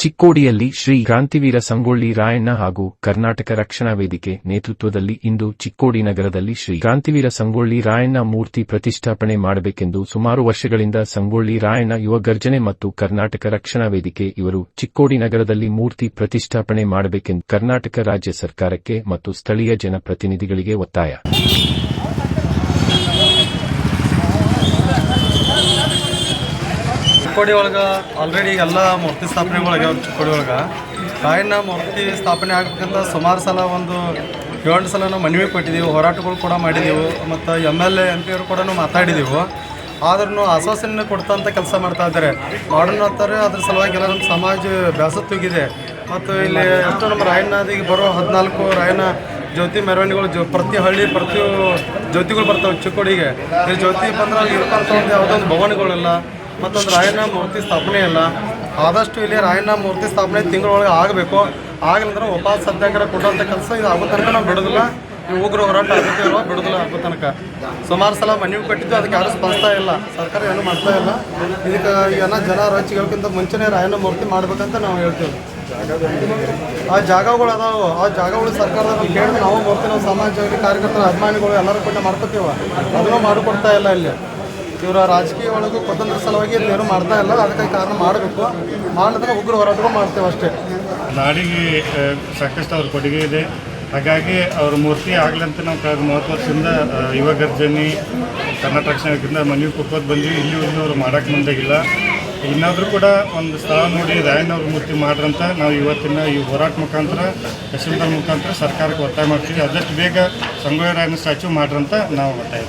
ಚಿಕ್ಕೋಡಿಯಲ್ಲಿ ಶ್ರೀ ಕ್ರಾಂತಿವೀರ ಸಂಗೊಳ್ಳಿ ರಾಯಣ್ಣ ಹಾಗೂ ಕರ್ನಾಟಕ ರಕ್ಷಣಾ ವೇದಿಕೆ ನೇತೃತ್ವದಲ್ಲಿ ಇಂದು ಚಿಕ್ಕೋಡಿ ನಗರದಲ್ಲಿ ಶ್ರೀ ಕ್ರಾಂತಿವೀರ ಸಂಗೊಳ್ಳಿ ರಾಯಣ್ಣ ಮೂರ್ತಿ ಪ್ರತಿಷ್ಠಾಪನೆ ಮಾಡಬೇಕೆಂದು ಸುಮಾರು ವರ್ಷಗಳಿಂದ ಸಂಗೊಳ್ಳಿ ರಾಯಣ್ಣ ಯುವ ಗರ್ಜನೆ ಮತ್ತು ಕರ್ನಾಟಕ ರಕ್ಷಣಾ ವೇದಿಕೆ ಇವರು ಚಿಕ್ಕೋಡಿ ನಗರದಲ್ಲಿ ಮೂರ್ತಿ ಪ್ರತಿಷ್ಠಾಪನೆ ಮಾಡಬೇಕೆಂದು ಕರ್ನಾಟಕ ರಾಜ್ಯ ಸರ್ಕಾರಕ್ಕೆ ಮತ್ತು ಸ್ಥಳೀಯ ಜನಪ್ರತಿನಿಧಿಗಳಿಗೆ ಒತ್ತಾಯ. ಚಿಕ್ಕೋಡಿ ಒಳಗೆ ಆಲ್ರೆಡಿ ಎಲ್ಲ ಮೂರ್ತಿ ಸ್ಥಾಪನೆಗಳಾಗ ಚಿಕ್ಕೋಡಿ ಒಳಗೆ. ರಾಯಣ್ಣ ಮೂರ್ತಿ ಸ್ಥಾಪನೆ ಆಗ್ಬೇಕಂತ ಸುಮಾರು ಸಲ ಒಂದು ಏಳು ಸಲ ನಾವು ಮನವಿ ಕೊಟ್ಟಿದ್ದೀವಿ ಹೋರಾಟಗಳು ಕೂಡ ಮಾಡಿದ್ದೀವಿ ಮತ್ತು ಎಂ ಎಲ್ ಎ ಎಂ ಪಿಯವರು ಕೂಡ ಮಾತಾಡಿದ್ದೀವಿ ಆದ್ರೂ ಆಶ್ವಾಸನೆ ಕೊಡ್ತಂತ ಕೆಲಸ ಮಾಡ್ತಾ ಇದ್ದಾರೆ. ಮಾಡೋಣ ಅಂತಾರೆ, ಅದ್ರ ಸಲುವಾಗಿ ಎಲ್ಲ ನಮ್ಮ ಸಮಾಜ ಬ್ಯಾಸತ್ತೋಗಿದೆ ಮತ್ತು ಇಲ್ಲಿ ಎಷ್ಟು ನಮ್ಮ ರಾಯಣ್ಣದಿಗೆ ಬರೋ ಹದಿನಾಲ್ಕು ರಾಯಣ್ಣ ಜ್ಯೋತಿ ಮೆರವಣಿಗೆಗಳು ಜೊ, ಪ್ರತಿ ಹಳ್ಳಿ ಪ್ರತಿ ಜ್ಯೋತಿಗಳು ಬರ್ತವೆ ಚಿಕ್ಕೋಡಿಗೆ. ಈ ಜ್ಯೋತಿ ಬಂದ್ರೆ ಅಲ್ಲಿ ಇರ್ತಂಥ ಯಾವುದೋ ಒಂದು ಭವನಗಳಿಲ್ಲ. ಮತ್ತೊಂದು ರಾಯಣ್ಣ ಮೂರ್ತಿ ಸ್ಥಾಪನೆ ಇಲ್ಲ ಆದಷ್ಟು ಇಲ್ಲಿ ರಾಯಣ್ಣ ಮೂರ್ತಿ ಸ್ಥಾಪನೆ ತಿಂಗಳೊಳಗೆ ಆಗಬೇಕು. ಆಗಲಿಂದ್ರೆ ಉಪವಾಸ ಸತ್ಯಾಗ್ರಹ ಕೊಟ್ಟಂಥ ಕೆಲಸ ಇದು ಆಗೋ ತನಕ ನಾವು ಬಿಡೋದಿಲ್ಲ. ಈ ಉಗ್ರ ಹೋರಾಟ ಆಗುತ್ತೆ ಇರೋ ಬಿಡೋದಿಲ್ಲ ಆಗೋ ತನಕ. ಸುಮಾರು ಸಲ ಮನವಿ ಕಟ್ಟಿದ್ದು, ಅದಕ್ಕೆ ಯಾರು ಸ್ಪಂದಿಸ್ತಾ ಇಲ್ಲ. ಸರ್ಕಾರ ಏನು ಮಾಡ್ತಾ ಇಲ್ಲ. ಇದಕ್ಕೆ ಏನ ಜನ ರಚಿಗಳಕ್ಕಿಂತ ಮುಂಚೆನೇ ರಾಯಣ್ಣ ಮೂರ್ತಿ ಮಾಡ್ಬೇಕಂತ ನಾವು ಹೇಳ್ತೀವಿ. ಆ ಜಾಗಗಳು ಅದಾವು. ಆ ಜಾಗಗಳು ಸರ್ಕಾರದ ಕೇಳಿದ್ರೆ ನಾವು ಮೂರ್ತಿ, ನಾವು ಸಮಾಜ ಕಾರ್ಯಕರ್ತರ, ಅಭಿಮಾನಿಗಳು ಎಲ್ಲರೂ ಕೂಡ ಮಾಡ್ಕೋತೀವ. ಅದನ್ನು ಮಾಡಿಕೊಡ್ತಾ ಇಲ್ಲ ಇಲ್ಲಿ. ಇವರ ರಾಜಕೀಯ ಒಳಗೂ ಸ್ವತಂತ್ರ ಸಲುವಾಗಿ ಏನು ಮಾಡ್ತಾ ಇಲ್ಲ. ಅದಕ್ಕೆ ಕಾರಣ ಮಾಡಬೇಕು. ಮಾಡಿದ್ರೆ ಉಗ್ರ ಹೋರಾಟಗಳು ಮಾಡ್ತೇವೆ ಅಷ್ಟೇ. ನಾಡಿಗೆ ಸಾಕಷ್ಟು ಅವ್ರ ಕೊಡುಗೆ ಇದೆ. ಹಾಗಾಗಿ ಅವ್ರ ಮೂರ್ತಿ ಆಗ್ಲಂತ ನಾವು ಕಳೆದ ಮೂವತ್ತು ವರ್ಷದಿಂದ ಯುವ ಗರ್ಜನಿ, ಕರ್ನಾಟಕ ರಕ್ಷಣೆಯಿಂದ ಮನವಿ ಕುಕ್ಕೋದು ಬಂದ್ವಿ. ಇಲ್ಲಿ ಇಲ್ಲಿ ಅವ್ರು ಮಾಡೋಕ್ಕೆ ಮುಂದಾಗಿಲ್ಲ. ಇನ್ನಾದರೂ ಕೂಡ ಒಂದು ಸ್ಥಳ ನೋಡಿ ರಾಯಣ್ಣವ್ರ ಮೂರ್ತಿ ಮಾಡ್ರಂತ ನಾವು ಇವತ್ತಿನ ಈ ಹೋರಾಟ ಮುಖಾಂತರ ತಹಶೀಲ್ದಾರ್ ಮುಖಾಂತರ ಸರ್ಕಾರಕ್ಕೆ ಒತ್ತಾಯ ಮಾಡ್ತೀವಿ. ಆದಷ್ಟು ಬೇಗ ಸಂಗೊಳ್ಳಿ ರಾಯಣ್ಣ ಸ್ಟ್ಯಾಚು ಮಾಡ್ರಂತ ನಾವು ಒತ್ತಾಯ